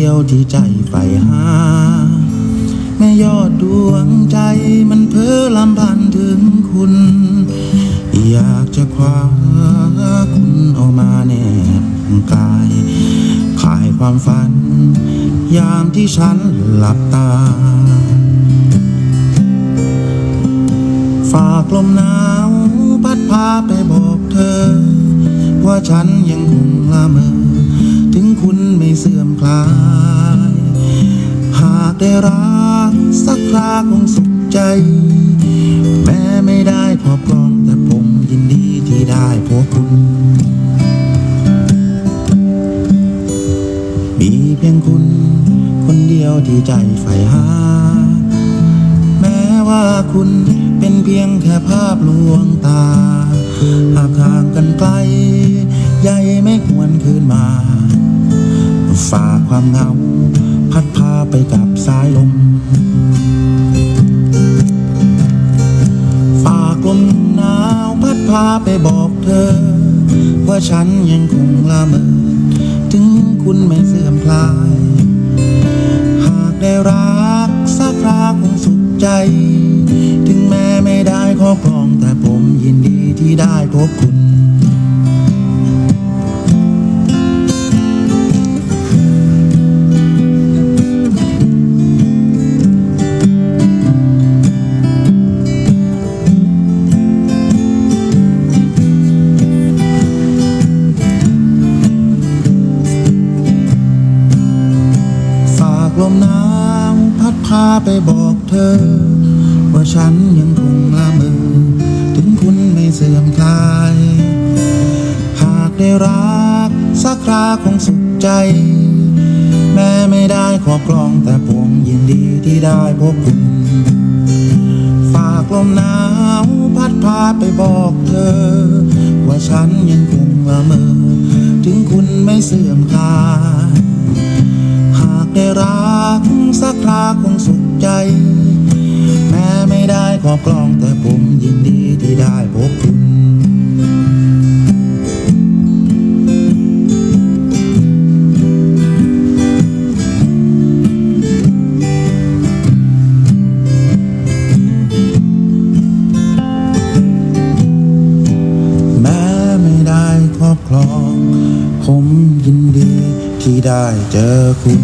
ียวที่ใจใฝ่หา แม่ยอดดวงใจมันเพ้อลำพันถึงคุณ อยากจะคว้าคุณเอามาแนบกาย ขายความฝัน ยามที่ฉันหลับตา ฝากลมหนาวพัดพาไปบอกเธอ ว่าฉันยังายหากได้รักสักคราคงสุขใจ แม้ไม่ได้ครอบครองแต่ผมยินดีที่ได้พบคุณ มีเพียงคุณ คนเดียวที่ใจใฝ่หา แม้ว่าคุณเป็นเพียงแค่ภาพลวงตา หากห่างกันไกลใยไม่ควรคืนมา ฝ่าความเหงา พัดพาไปกับสายลม ฝากลมหนาวพัดพาไปบอกเธอ ว่าฉันยังคงละเมอถึงคุณไม่เสื่อมคลาย หากได้รักสักคราคงสุขใจ ถึงแม้ไม่ได้ครอบครองแต่ผมยินดีที่ได้พบคุณ ลมหนาวพัดพาไปบอกเธอ ว่าฉันยังคงละเมอถึงคุณไม่เสื่อมคลาย หากได้รักสักคราคงสุขใจ แม้ไม่ได้ครอบครองแต่ผมยินดีที่ได้พบคุณ ฝากลมหนาวพัดพาไปบอกเธอ ว่าฉันยังคงละเมอถึงคุณไม่เสื่อมคลาย ได้รักสักคราคงสุขใจ แม้ไม่ได้ครอบครองแต่ผมยิ ที่ได้เจอคุณ